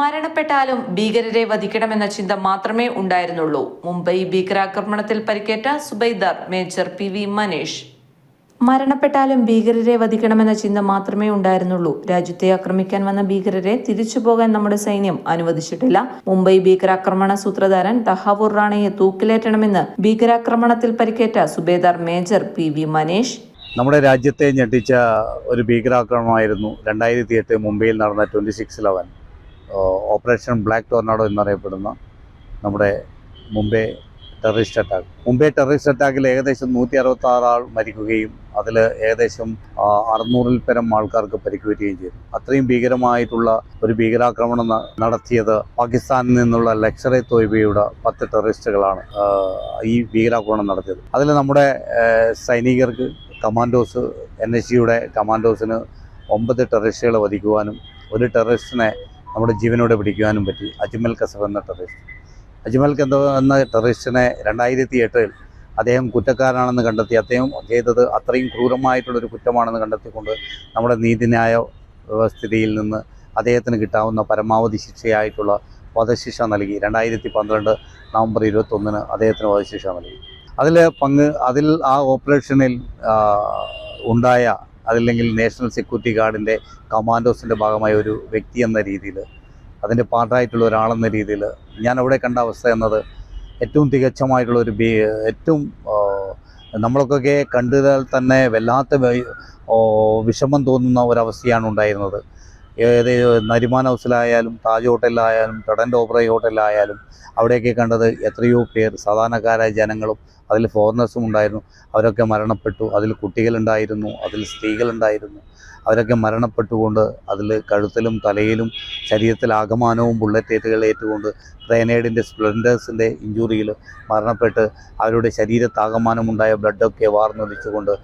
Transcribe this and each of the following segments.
മരണപ്പെട്ടാലും ഭീകരരെ വധിക്കണമെന്ന ചിന്ത മാത്രമേ ഉണ്ടായിരുന്നുള്ളൂ. മുംബൈ ഭീകരാക്രമണത്തിൽ പരിക്കേറ്റ Subedar major P V Maneesh. മരണപ്പെട്ടാലും ഭീകരരെ വധിക്കണമെന്ന ചിന്ത മാത്രമേ ഉണ്ടായിരുന്നുള്ളൂ. രാജ്യത്തെ ആക്രമിക്കാൻ വന്ന ഭീകരരെ തിരിച്ചു പോകാൻ നമ്മുടെ സൈന്യം അനുവദിച്ചിട്ടില്ല. മുംബൈ ഭീകരാക്രമണ സൂത്രധാരൻ തഹാവൂർ റാണയെ തൂക്കിലേറ്റണമെന്ന് ഭീകരാക്രമണത്തിൽ പരിക്കേറ്റ Subedar major P V Maneesh. നമ്മുടെ രാജ്യത്തെ ഞെട്ടിച്ച ഒരു ഭീകരാക്രമണമായിരുന്നു രണ്ടായിരത്തി എട്ട് മുംബൈയിൽ നടന്ന twenty six eleven operation black tornado എന്നറിയപ്പെടുന്ന നമ്മുടെ Mumbai terrorist attack. Mumbai terrorist അറ്റാക്കിൽ ഏകദേശം നൂറ്റി അറുപത്തി ആറാൾ മരിക്കുകയും അതിൽ ഏകദേശം അറുന്നൂറിൽ പരം ആൾക്കാർക്ക് പരിക്കുകയും ചെയ്തു. അത്രയും ഭീകരമായിട്ടുള്ള ഒരു ഭീകരാക്രമണം നടത്തിയത് പാകിസ്ഥാനിൽ നിന്നുള്ള ലക്ഷറെ തോയ്ബയുടെ പത്ത് ടെററിസ്റ്റുകളാണ് ഈ ഭീകരാക്രമണം നടത്തിയത്. അതിൽ നമ്മുടെ സൈനികർക്ക് കമാൻഡോസ് എൻ എസ് ജിയുടെ കമാൻഡോസിന് ഒമ്പത് ടെററിസ്റ്റുകളെ വധിക്കുവാനും ഒരു ടെററിസ്റ്റിനെ നമ്മുടെ ജീവനോടെ പിടിക്കുവാനും പറ്റി. അജ്മൽ കസബ് എന്ന ടെററിസ്റ്റ് അജ്മൽ കസബ് എന്ന ടെററിസ്റ്റിനെ രണ്ടായിരത്തി എട്ടിൽ അദ്ദേഹം കുറ്റക്കാരനാണെന്ന് കണ്ടെത്തി. അദ്ദേഹം ചെയ്തത് അത്രയും ക്രൂരമായിട്ടുള്ളൊരു കുറ്റമാണെന്ന് കണ്ടെത്തിക്കൊണ്ട് നമ്മുടെ നീതിന്യായ വ്യവസ്ഥിതിയിൽ നിന്ന് അദ്ദേഹത്തിന് കിട്ടാവുന്ന പരമാവധി ശിക്ഷയായിട്ടുള്ള വധശിക്ഷ നൽകി. രണ്ടായിരത്തി പന്ത്രണ്ട് നവംബർ ഇരുപത്തൊന്നിന് അദ്ദേഹത്തിന് വധശിക്ഷ നൽകി. അതിൽ പങ്ക് അതിൽ ആ ഓപ്പറേഷനിൽ ഉണ്ടായ അതല്ലെങ്കിൽ നാഷണൽ സെക്യൂരിറ്റി ഗാർഡിന്റെ കമാൻഡോസിന്റെ ഭാഗമായ ഒരു വ്യക്തി എന്ന രീതിയിൽ അതിന്റെ പാർട്ടായിട്ടുള്ള ഒരാളെന്ന രീതിയിൽ ഞാൻ അവിടെ കണ്ട അവസ്ഥ എന്നത് ഏറ്റവും തികച്ചമായിട്ടുള്ള ഒരു ഏറ്റവും നമ്മളൊക്കെ കണ്ടാൽ തന്നെ വല്ലാത്ത വിഷമം തോന്നുന്ന ഒരവസ്ഥയാണ് ഉണ്ടായിരുന്നത്. ഏത് നരിമാൻ ഹൗസിലായാലും താജ് ഹോട്ടലിലായാലും ടൊഡന്റ് ഓബ്രൈ ഹോട്ടലിലായാലും അവിടെയൊക്കെ കണ്ടത് എത്രയോ പേർ സാധാരണക്കാരായ ജനങ്ങളും അതിൽ ഫോറിനേഴ്സും ഉണ്ടായിരുന്നു. അവരൊക്കെ മരണപ്പെട്ടു. അതിൽ കുട്ടികളുണ്ടായിരുന്നു. അതിൽ സ്ത്രീകളുണ്ടായിരുന്നു. അവരൊക്കെ മരണപ്പെട്ടുകൊണ്ട് അതിൽ കഴുത്തിലും തലയിലും ശരീരത്തിൽ ആകമാനവും ബുള്ളറ്റേറ്റുകൾ ഏറ്റുകൊണ്ട് ഗ്രനേഡിന്റെ സ്പ്ലെൻഡേഴ്സിന്റെ ഇഞ്ചുറിയിൽ മരണപ്പെട്ട് അവരുടെ ശരീരത്താകമാനമുണ്ടായ ബ്ലഡൊക്കെ വാർന്നൊലിച്ചുകൊണ്ട്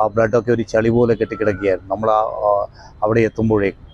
ആ ബ്ലഡൊക്കെ ഒരു ചളി പോലെ കെട്ടിക്കിടക്കുകയായിരുന്നു. നമ്മൾ അവിടെ എത്തുമ്പോഴേക്കും